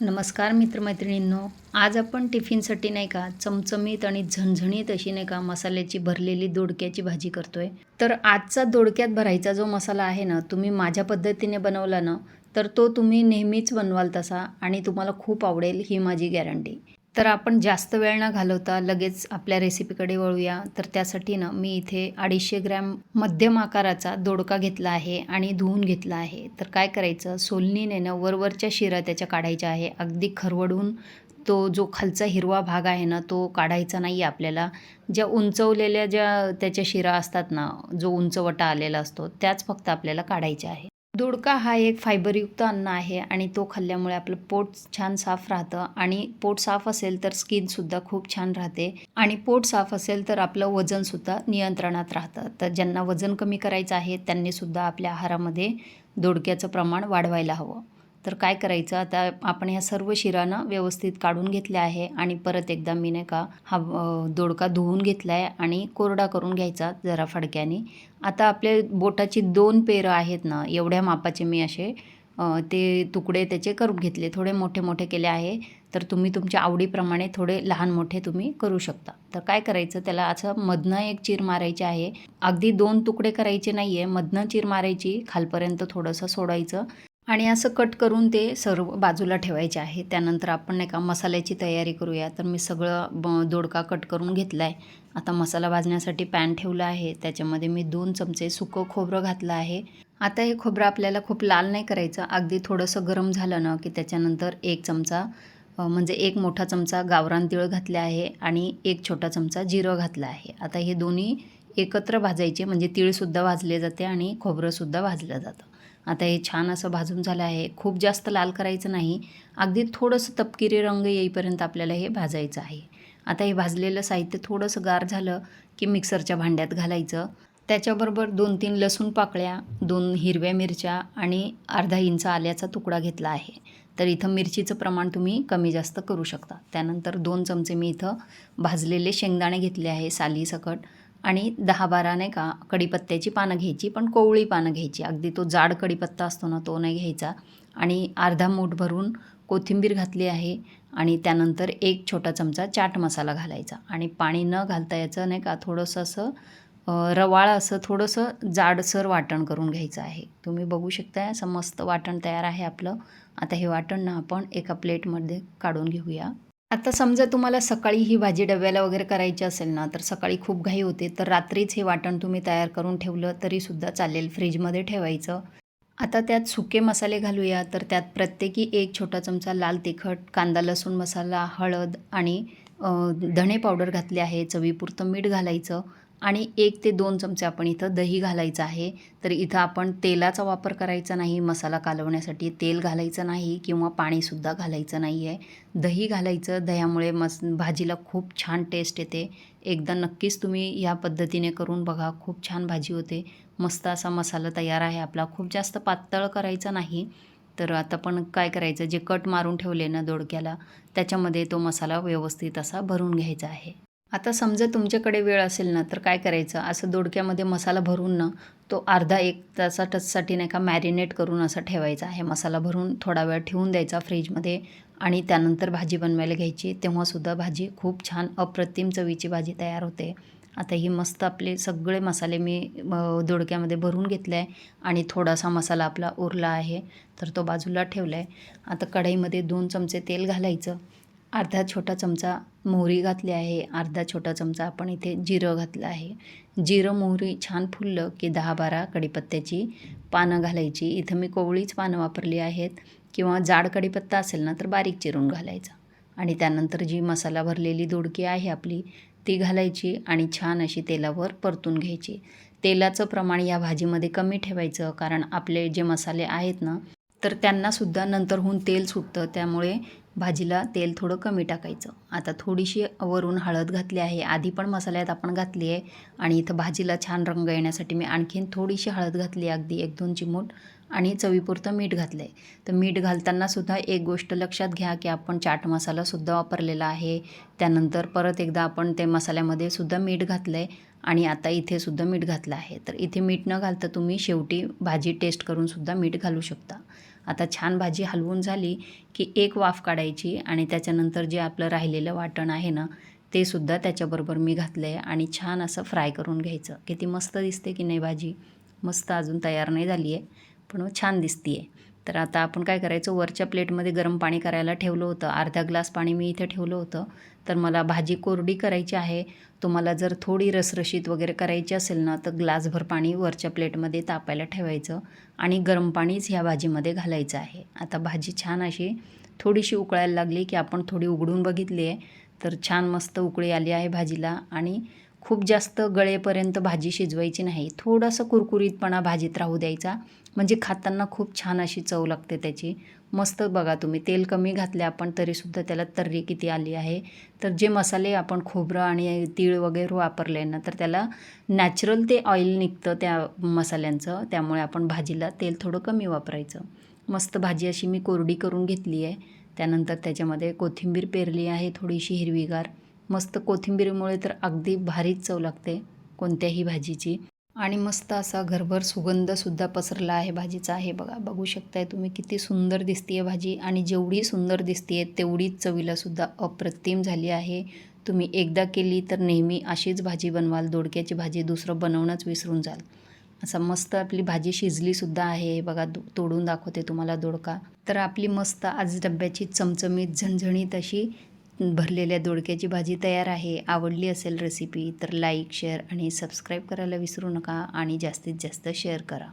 नमस्कार मित्रमैत्रिणींनो आज आपण टिफिनसाठी नाही का चमचमीत आणि झणझणीत अशी नाही का मसाल्याची भरलेली दोडक्याची भाजी करतोय. तर आजचा दोडक्यात भरायचा जो मसाला आहे ना तुम्ही माझ्या पद्धतीने बनवला ना तर तो तुम्ही नेहमीच बनवाल तसा आणि तुम्हाला खूप आवडेल ही माझी गॅरंटी. तर आपण जास्त वेळ न घालवता लगेच आपल्या रेसिपीकडे वळूया. तर त्यासाठी ना मी इथे अडीचशे ग्रॅम मध्यम आकाराचा दोडका घेतला आहे आणि धुवून घेतला आहे. तर काय करायचं? सोलनीने ना वरवरच्या शिरा त्याच्या काढायच्या आहे. अगदी खरवडून तो जो खालचा हिरवा भाग आहे ना तो काढायचा नाही आहे आपल्याला. ज्या उंचवलेल्या ज्या त्याच्या शिरा असतात ना जो उंचवटा आलेला असतो त्याच फक्त आपल्याला काढायच्या आहे दोडका हा एक फायबरयुक्त अन्न आहे आणि तो खाल्ल्यामुळे आपलं पोट छान साफ राहतं. आणि पोट साफ असेल तर स्किनसुद्धा खूप छान राहते. आणि पोट साफ असेल तर आपलं वजनसुद्धा नियंत्रणात राहतं. तर ज्यांना वजन कमी करायचं आहे त्यांनीसुद्धा आपल्या आहारामध्ये दोडक्याचं प्रमाण वाढवायला हवं. तर काय करायचं? आता आपण ह्या सर्व शिरानं व्यवस्थित काढून घेतल्या आहे आणि परत एकदा मी नाही का हा दोडका धुवून घेतला आहे आणि कोरडा करून घ्यायचा जरा फडक्याने. आता आपले बोटाची दोन पेरं आहेत ना एवढ्या मापाचे मी असे ते तुकडे त्याचे करून घेतले. थोडे मोठे मोठे केले आहे. तर तुम्ही तुमच्या आवडीप्रमाणे थोडे लहान मोठे तुम्ही करू शकता. तर काय करायचं? त्याला असं मधनं एक चीर मारायची आहे. अगदी दोन तुकडे करायचे नाही आहे मधनं चीर मारायची खालपर्यंत थोडंसं सोडायचं. आणि असं कट करून ते सर्व बाजूला ठेवायचे आहे. त्यानंतर आपण नाही का मसाल्याची तयारी करूया. तर मी सगळं ब दोडका कट करून घेतला आहे आता मसाला भाजण्यासाठी पॅन ठेवला आहे. त्याच्यामध्ये मी दोन चमचे सुकं खोबरं घातलं आहे. आता हे खोबरं आपल्याला खूप लाल नाही करायचं. अगदी थोडंसं गरम झालं ना की त्याच्यानंतर एक चमचा म्हणजे एक मोठा चमचा गावरान तिळ घातले आहे आणि एक छोटा चमचा जिरं घातलं आहे. आता हे दोन्ही एकत्र भाजायचे. म्हणजे तिळसुद्धा भाजले जाते आणि खोबरंसुद्धा भाजलं जातं. आता हे छान असं भाजून झालं आहे. खूप जास्त लाल करायचं नाही. अगदी थोडंसं तपकिरी रंग येईपर्यंत आपल्याला हे भाजायचं आहे. आता हे भाजलेलं साहित्य थोडंसं गार झालं की मिक्सरच्या भांड्यात घालायचं. त्याच्याबरोबर दोन तीन लसूण पाकळ्या दोन हिरव्या मिरच्या आणि अर्धा इंच आल्याचा तुकडा घेतला आहे. तर इथं मिरचीचं प्रमाण तुम्ही कमी जास्त करू शकता. त्यानंतर दोन चमचे मी इथं भाजलेले शेंगदाणे घेतले आहे सालीसकट आणि दहा बारा नाही का कडीपत्त्याची पानं घ्यायची पण कोवळी पानं घ्यायची. अगदी तो जाड कडीपत्ता असतो ना तो नाही घ्यायचा. आणि अर्धा मूठ भरून कोथिंबीर घातली आहे आणि त्यानंतर एक छोटा चमचा चाट मसाला घालायचा. आणि पाणी न घालता याचं नाही का थोडंसं असं रवाळ असं थोडंसं जाडसर वाटण करून घ्यायचं आहे. तुम्ही बघू शकता असं मस्त वाटण तयार आहे आपलं. आता हे वाटण ना आपण एका प्लेटमध्ये काढून घेऊया. आता समजा तुम्हाला सकाळी ही भाजी डब्याला वगैरे करायची असेल ना तर सकाळी खूप घाई होते तर रात्रीच हे वाटण तुम्ही तयार करून ठेवलं तरीसुद्धा चालेल फ्रीजमध्ये ठेवायचं. आता त्यात सुके मसाले घालूया तर त्यात प्रत्येकी एक छोटा चमचा लाल तिखट कांदा लसूण मसाला हळद आणि धणे पावडर घातले आहे चवीपुरतं मीठ घालायचं. आणि एक ते दोन चमचे आपण इथं दही घालायचं आहे. तर इथं आपण तेलाचा वापर करायचा नाही मसाला कालवण्यासाठी तेल घालायचं नाही किंवा पाणीसुद्धा घालायचं नाही आहे दही घालायचं दह्यामुळे मस भाजीला खूप छान टेस्ट येते. एकदा नक्कीच तुम्ही या पद्धतीने करून बघा खूप छान भाजी होते. मस्त असा मसाला तयार आहे आपला. खूप जास्त पातळ करायचा नाही. तर आता पण काय करायचं? जे कट मारून ठेवले ना दोडक्याला त्याच्यामध्ये तो मसाला व्यवस्थित असा भरून घ्यायचा आहे. आता समजा तुमच्याकडे वेळ असेल ना तर काय करायचं? असं दोडक्यामध्ये मसाला भरून ना तो अर्धा एक तासा टचसाठी नाही का मॅरिनेट करून असा ठेवायचा आहे. मसाला भरून थोडा वेळ ठेवून द्यायचा फ्रीजमध्ये आणि त्यानंतर भाजी बनवायला घ्यायची. तेव्हासुद्धा भाजी खूप छान अप्रतिम चवीची भाजी तयार होते. आता ही मस्त आपले सगळे मसाले मी दोडक्यामध्ये भरून घेतले आहे आणि थोडासा मसाला आपला उरला आहे तर तो बाजूला ठेवला आहे. आता कढईमध्ये दोन चमचे तेल घालायचं. अर्धा छोटा चमचा मोहरी घातली आहे. अर्धा छोटा चमचा आपण इथे जिरं घातलं आहे. जिरं मोहरी छान फुललं की दहा बारा कडीपत्त्याची पानं घालायची. इथं मी कोवळीच पानं वापरली आहेत. किंवा जाड कढीपत्ता असेल ना तर बारीक चिरून घालायचा. आणि त्यानंतर जी मसाला भरलेली दोडकी आहे आपली ती घालायची आणि छान अशी तेलावर परतून घ्यायची. तेलाचं प्रमाण या भाजीमध्ये कमी ठेवायचं कारण आपले जे मसाले आहेत ना तर त्यांनासुद्धा नंतरहून तेल सुटतं. त्यामुळे भाजीला तेल थोडं कमी टाकायचं. आता थोडीशी वरून हळद घातली आहे. आधी पण मसाल्यात आपण घातली आहे आणि इथं भाजीला छान रंग येण्यासाठी मी आणखीन थोडीशी हळद घातली आहे. अगदी एक दोन चिमूट आणि चवीपुरतं मीठ घातलं आहे तर मीठ घालताना सुद्धा एक गोष्ट लक्षात घ्या की आपण चाट मसालासुद्धा वापरलेला आहे. त्यानंतर परत एकदा आपण ते मसाल्यामध्ये सुद्धा मीठ घातलं आहे आणि आता इथे सुद्धा मीठ घातलं आहे. तर इथे मीठ न घालता तुम्ही शेवटी भाजी टेस्ट करून सुद्धा मीठ घालू शकता. आता छान भाजी हलवून झाली की एक वाफ काढायची आणि त्याच्यानंतर जे आपलं राहिलेलं वाटण आहे ना ते सुद्धा त्याच्याबरोबर मी घातलं आहे आणि छान असं फ्राय करून घ्यायचं. किती मस्त दिसते की नाही भाजी? मस्त अजून तयार नाही झाली आहे पण छान दिसते आहे तर आता आपण काय करायचं? वरच्या प्लेटमध्ये गरम पाणी करायला ठेवलं होतं. अर्धा ग्लास पाणी मी इथे ठेवलं होतं. तर मला भाजी कोरडी करायची आहे. तुम्हाला जर थोडी रसरशीत वगैरे करायची असेल ना तर ग्लासभर पाणी वरच्या प्लेटमध्ये तापायला ठेवायचं आणि गरम पाणीच ह्या भाजीमध्ये घालायचं आहे. आता भाजी छान अशी थोडीशी उकळायला लागली की आपण थोडी उघडून बघितली आहे. तर छान मस्त उकळी आली आहे भाजीला आणि खूप जास्त गळेपर्यंत भाजी शिजवायची नाही. थोडासा कुरकुरीतपणा भाजीत राहू द्यायचा. म्हणजे खाताना खूप छान अशी चव लागते त्याची. मस्त बघा तुम्ही. तेल कमी घातले आपण तरीसुद्धा त्याला तर्री किती आली आहे. तर जे मसाले आपण खोबरं आणि तीळ वगैरे वापरले ना तर त्याला नॅचरल ते ऑइल निघतं त्या मसाल्यांचं. त्यामुळे आपण भाजीला तेल थोडं कमी वापरायचं. मस्त भाजी अशी मी कोरडी करून घेतली आहे. त्यानंतर त्याच्यामध्ये कोथिंबीर पेरली आहे थोडीशी हिरवीगार. मस्त कोथिंबीरीमुळे तर अगदी भारीच चव लागते कोणत्याही भाजीची. आणि मस्त असा घरभर सुगंधसुद्धा पसरला आहे भाजीचा. आहे बघा बघू शकताय तुम्ही किती सुंदर दिसतीये भाजी आणि जेवढी सुंदर दिसतीये तेवढीच चवीलासुद्धा अप्रतिम झाली आहे. तुम्ही एकदा केली तर नेहमी अशीच भाजी बनवाल दोडक्याची भाजी दुसरं बनवणंच विसरून जाल. असा मस्त आपली भाजी शिजलीसुद्धा आहे. बघा तोडून दाखवते तुम्हाला दोडका. तर आपली मस्त आज डब्याची चमचमीत झणझणीत अशी भरलेल्या दोडक्याची भाजी तयार आहे आवडली असेल रेसिपी तर लाईक शेअर आणि सबस्क्राईब करायला विसरू नका आणि जास्तीत जास्त शेअर करा.